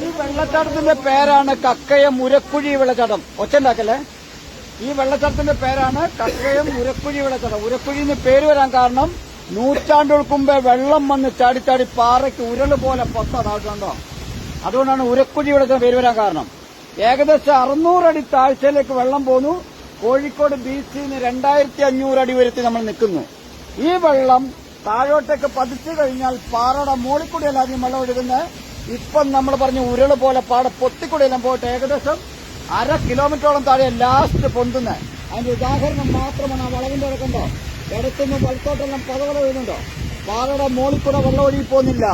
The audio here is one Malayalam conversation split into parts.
ഈ വെള്ളച്ചാട്ടത്തിന്റെ പേരാണ് കക്കയ മുരക്കുഴി വെള്ളച്ചാട്ടം. ഒച്ചണ്ടാക്കല്ലേ ഈ വെള്ളച്ചാട്ടത്തിന്റെ പേരാണ് കക്കയം ഉരക്കുഴി വെള്ളച്ചാട്ടം. ഉരക്കുഴി എന്ന് പേര് വരാൻ കാരണം നൂറ്റാണ്ടുകൾക്ക് മുമ്പേ വെള്ളം വന്ന് ചാടി ചാടി പാറയ്ക്ക് ഉരൾ പോലെ പൊത്തതായിട്ടുണ്ടോ അതുകൊണ്ടാണ് ഉരക്കുഴി വെള്ളച്ചാട്ടം പേര് വരാൻ കാരണം. ഏകദേശം അറുന്നൂറടി താഴ്ചയിലേക്ക് വെള്ളം പോന്നു. കോഴിക്കോട് ബീച്ചിൽ നിന്ന് രണ്ടായിരത്തി അഞ്ഞൂറ് അടി ഉയരത്തിൽ നമ്മൾ നിൽക്കുന്നു. ഈ വെള്ളം താഴോട്ടേക്ക് പതിച്ചു കഴിഞ്ഞാൽ പാറയുടെ മുകളിൽ ആദ്യം വെള്ളം ഒഴുകുന്നത്. ഇപ്പം നമ്മൾ പറഞ്ഞ ഉരുൾ പോലെ പാട പൊത്തിക്കൂടിയെല്ലാം പോയിട്ട് ഏകദേശം അര കിലോമീറ്ററോളം താഴെ ലാസ്റ്റ് പൊന്തുന്നത് അതിന്റെ ഉദാഹരണം മാത്രമാണ് ആ വളവിന്റെ ഇടക്കുണ്ടോ ഇടത്തുനിന്ന് വലത്തോട്ടെല്ലാം പതവള വീഴുന്നുണ്ടോ? പാറയുടെ മുകളിൽ വെള്ളം ഒഴുകി പോകുന്നില്ല.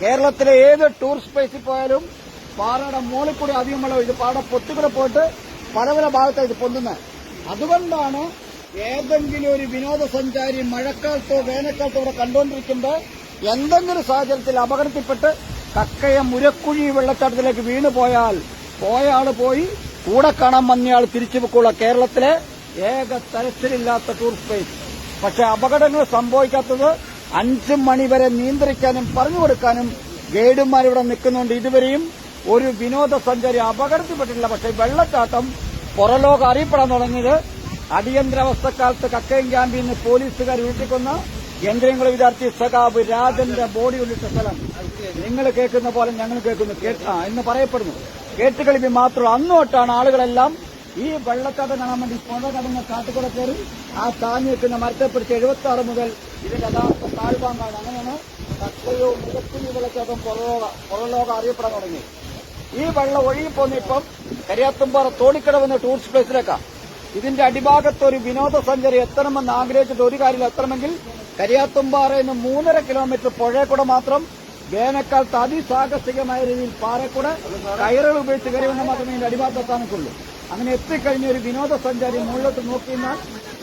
കേരളത്തിലെ ഏത് ടൂറിസ്റ്റ് പ്ലേസിൽ പോയാലും പാറയുടെ മുകളിൽ കൂടി അധികം വെള്ളം ഇത് പാറ പൊത്തിക്കൂടെ പോയിട്ട് പല പല ഭാഗത്താണ് ഇത് പൊന്തുന്നത് അതുകൊണ്ടാണ് ഏതെങ്കിലും ഒരു വിനോദസഞ്ചാരി മഴക്കാലത്തോ വേനൽക്കാലത്തോ ഇവിടെ കണ്ടുകൊണ്ടിരിക്കുമ്പോൾ എന്തെങ്കിലും സാഹചര്യത്തിൽ അപകടത്തിൽപ്പെട്ട് കക്കയ മുരക്കുഴി വെള്ളച്ചാട്ടത്തിലേക്ക് വീണു പോയാൽ പോയ ആൾ പോയി കൂടെ കാണാൻ വന്നയാൾ തിരിച്ചു വെക്കുള്ള കേരളത്തിലെ ഏക തരത്തിലില്ലാത്ത ടൂറിസ്റ്റ് പ്ലേസ് പക്ഷെ അപകടങ്ങൾ സംഭവിക്കാത്തത് അഞ്ചു മണിവരെ നിയന്ത്രിക്കാനും പറഞ്ഞു കൊടുക്കാനും ഗൈഡുമാർ ഇവിടെ നിൽക്കുന്നുണ്ട്. ഇതുവരെയും ഒരു വിനോദസഞ്ചാരി അപകടത്തിൽപ്പെട്ടിട്ടില്ല. പക്ഷെ വെള്ളച്ചാട്ടം പുറലോകം അറിയപ്പെടാൻ തുടങ്ങിയത് അടിയന്തരാവസ്ഥക്കാലത്ത് കക്കയം ക്യാമ്പിൽ നിന്ന് പോലീസുകാർ വീട്ടിക്കൊന്ന കേന്ദ്രങ്ങളെ വിദ്യാർത്ഥി സഖാബ് രാജന്റെ ബോഡി ഉള്ളിട്ട സ്ഥലം. നിങ്ങൾ കേൾക്കുന്ന പോലെ ഞങ്ങൾ കേൾക്കുന്നു. എന്ന് പറയപ്പെടുന്നു. കേട്ടുകളിപ്പി മാത്രം അന്നോട്ടാണ് ആളുകളെല്ലാം. ഈ വെള്ളക്കാട് കാണാൻ വേണ്ടി പുഴ കടന്ന് കാട്ടുകൂടെ കയറി ആ താങ്ങി വെക്കുന്ന മരത്തെ പിടിച്ച് എഴുപത്തി ആറ് മുതൽ ഇതിന്റെ യഥാർത്ഥ താഴ്വാങ്കാണ് അങ്ങനെയാണ് കക്കയോ മുഖക്കുഞ്ഞി വെള്ളച്ചാട്ടം പുറലോക പുറലോകം അറിയപ്പെടാൻ തുടങ്ങി. ഈ വെള്ളം ഒഴുകിപ്പോന്നിപ്പം കരിയാത്തുംപാറ തോണിക്കടവെന്ന ടൂറിസ്റ്റ് പ്ലേസിലേക്കാണ് ഇതിന്റെ അടിഭാഗത്ത് ഒരു വിനോദസഞ്ചാരി എത്തണമെന്ന് ആഗ്രഹിച്ചിട്ട് ഒരു കാര്യം എത്തണമെങ്കിൽ കരിയാത്തുംപാറയിൽ നിന്ന് മൂന്നര കിലോമീറ്റർ പുഴയെക്കൂടെ മാത്രം വേനൽക്കാലത്ത് അതിസാഹസികമായ രീതിയിൽ പാറക്കൂടെ കയറുകൾ ഉപയോഗിച്ച് കയറി വന്നാൽ മാത്രമേ ഇതിന്റെ അടിഭാഗത്ത് എത്താനൊക്കുള്ളൂ അങ്ങനെ എത്തിക്കഴിഞ്ഞ ഒരു വിനോദസഞ്ചാരി മുകളിലോട്ട് നോക്കിയാൽ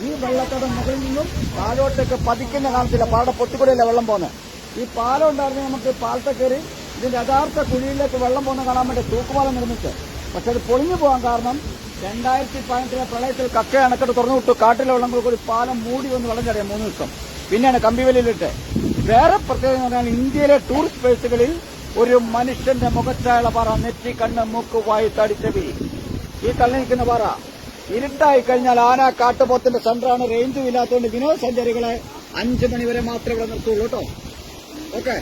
ഈ വെള്ളക്കടം മുകളിൽ നിന്നും താഴോട്ടേക്ക് പതിക്കുന്ന കാണത്തില്ല. പാടെ പൊട്ടിക്കൂടെയല്ല വെള്ളം പോകുന്നത്? ഈ പാലം ഉണ്ടായിരുന്നെങ്കിൽ നമുക്ക് പാലത്തെ കയറി ഇതിന്റെ യഥാർത്ഥ കുഴിയിലേക്ക് വെള്ളം പോകുന്ന കാണാൻ വേണ്ടി തൂക്കുപാലം നിർമ്മിച്ച് പക്ഷെ അത് പൊളിഞ്ഞു പോകാൻ കാരണം രണ്ടായിരത്തി പതിനെട്ടിലെ പ്രളയത്തിൽ കക്ക അണക്കെട്ട് തുറന്നു വിട്ടു. കാട്ടിലെ വെള്ളം കൂടി പാലം മൂടി വന്ന് വെള്ളം മൂന്ന് ദിവസം. പിന്നെയാണ് കമ്പിവലിയിലിട്ട്. വേറെ പ്രത്യേകത എന്ന് പറഞ്ഞാൽ ഇന്ത്യയിലെ ടൂറിസ്റ്റ് പ്ലേസുകളിൽ ഒരു മനുഷ്യന്റെ മുഖച്ചായുള്ള പാറ നെറ്റി കണ്ണ് മൂക്ക് വായി തടിച്ചവി ഈ തള്ളി നിൽക്കുന്ന പാറ. ഇരുട്ടായി കഴിഞ്ഞാൽ ആന കാട്ടുപോത്തിന്റെ സെന്ററാണ് റേഞ്ചും ഇല്ലാത്തതുകൊണ്ട് വിനോദസഞ്ചാരികളെ അഞ്ചു മണിവരെ മാത്രമേ ഇവിടെ നിർത്തുള്ളൂ കേട്ടോ. ഓക്കെ.